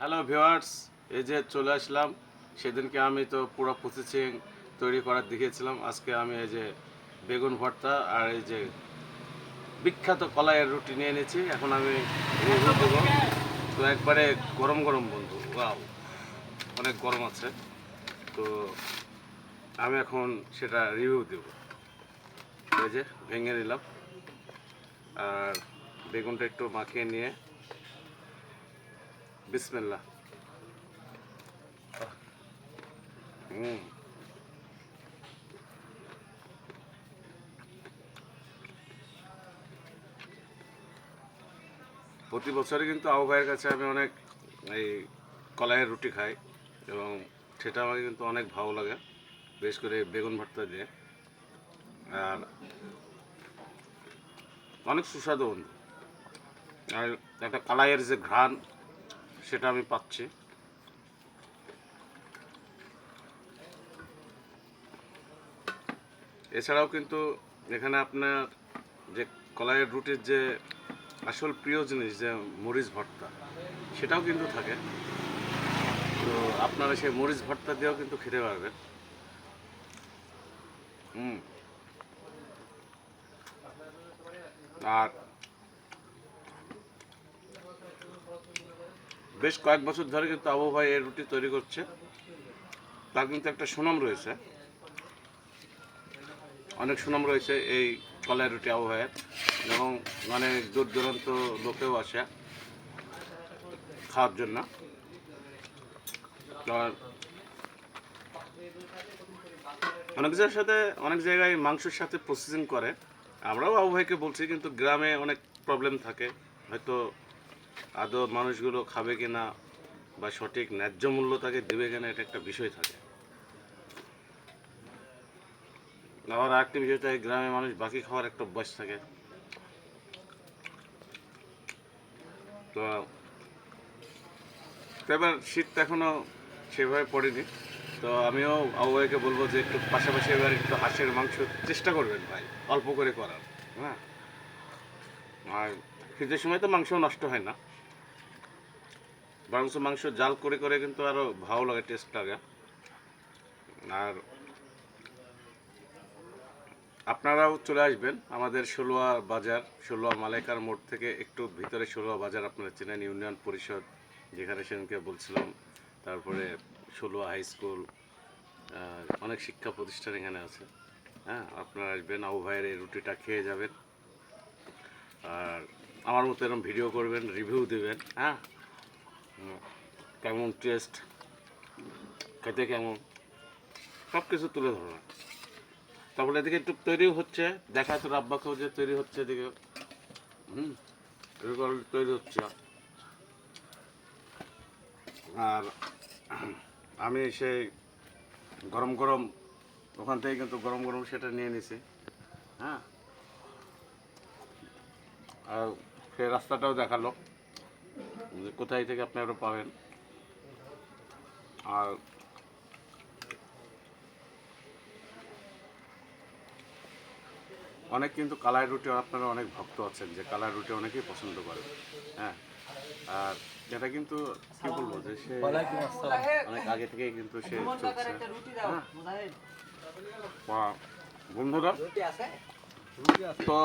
Hello viewers এই যে চলে আসলাম। সেদিনকে আমি তো পুরো প্রসেসিং তৈরি করার দেখিয়েছিলাম। আজকে আমি এই যে বেগুন ভর্তা আর এই যে বিখ্যাত কলাইয়ের রুটি নিয়ে এনেছি। এখন আমি তো একবারে গরম গরম বন্ধু। ওয়াও অনেক গরম আছে। তো আমি এখন সেটা রিভিউ দেব। এই যে ভেঙে নিলাম। আর বেগুনটা একটু মাখিয়ে নিয়ে বিসমিল্লাহ। হুম। প্রতি বছরই কিন্তু আবু ভাইয়ের কাছে আমি অনেক এই কলাইয়ের রুটি খাই এবং সেটা আমাকে কিন্তু অনেক ভালো লাগে, বিশেষ করে বেগুন ভর্তা দিয়ে। আর অনেক সুস্বাদু বন্ধু। আর একটা কালাইয়ের যে ঘ্রাণ সেটা আমি পাচ্ছি। এছাড়াও কিন্তু এখানে আপনার যে কলাইয়ের রুটির যে আসল প্রিয় জিনিস, যে মরিচ ভর্তা, সেটাও কিন্তু থাকে। তো আপনারা সেই মরিচ ভর্তা দিয়েও কিন্তু খেতে পারবেন। হুম। আর বেশ কয়েক বছর ধরে কিন্তু আবু ভাই এই রুটি তৈরি করছে। তার কিন্তু একটা সুনাম রয়েছে। অনেক সুনাম রয়েছে এই কলাই রুটি আবু ভাইয়ের এবং অনেক দূর দূরান্ত লোকেও আসে খাওয়ার জন্য। অনেক জায়গার সাথে, অনেক জায়গায় মাংসের সাথে প্রসেসিং করে। আমরাও আবু ভাইকে বলছি কিন্তু গ্রামে অনেক প্রবলেম থাকে। হয়তো আদৌ মানুষগুলো খাবে কিনা বা সঠিক ন্যায্য মূল্য তাকে দেবে কিনা এটা একটা বিষয় থাকে। আবার আরেকটি বিষয় থাকে গ্রামে মানুষ বাকি খাওয়ার একটা অভ্যাস থাকে। তো এবার শীত তো এখনও সেভাবে পড়েনি। তো আমিও আবহাওয়াকে বলব যে একটু পাশাপাশি এবার একটু হাঁসের মাংস চেষ্টা করবেন ভাই, অল্প করে করার হ্যাঁ? আর শীতের সময় তো মাংস নষ্ট হয় না। বরঞ্চ মাংস জাল করে করে কিন্তু আরও ভালো লাগে টেস্ট লাগে। আর আপনারাও চলে আসবেন আমাদের ষোলোয়া বাজার, ষোলোয়া মালাইকার মোড় থেকে একটু ভিতরে ষোলোয়া বাজার আপনারা চেনেন, ইউনিয়ন পরিষদ, যেখানে সেদিনকে বলছিলাম। তারপরে ষোলোয়া হাই স্কুল অনেক শিক্ষা প্রতিষ্ঠান এখানে আছে। হ্যাঁ আপনারা আসবেন, আবু ভাইয়ের এই রুটিটা খেয়ে যাবেন। আর আমার মতো এরকম ভিডিও করবেন রিভিউ দেবেন হ্যাঁ? কেমন টেস্ট খেতে কেমন সব কিছু তুলে ধরবেন। তারপরে এদিকে একটু তৈরিও হচ্ছে দেখা তো রাব্বাকেও যে তৈরি হচ্ছে এদিকে। হুম তৈরি হচ্ছে। আর আমি সেই গরম গরম, ওখান থেকে কিন্তু গরম গরম সেটা নিয়ে নিছি হ্যাঁ? আর সেই রাস্তাটাও দেখাল যে কোথায় থেকে আপনারা পাবেন। আর অনেক কিন্তু কালাই রুটি আপনারা অনেক ভক্ত আছেন যে কালাই রুটি অনেকেই পছন্দ করে। হ্যাঁ আর যেটা কিন্তু কি বলব যে সে অনেক আগে থেকেই কিন্তু সে চলছে। হ্যাঁ বন্ধুরা তো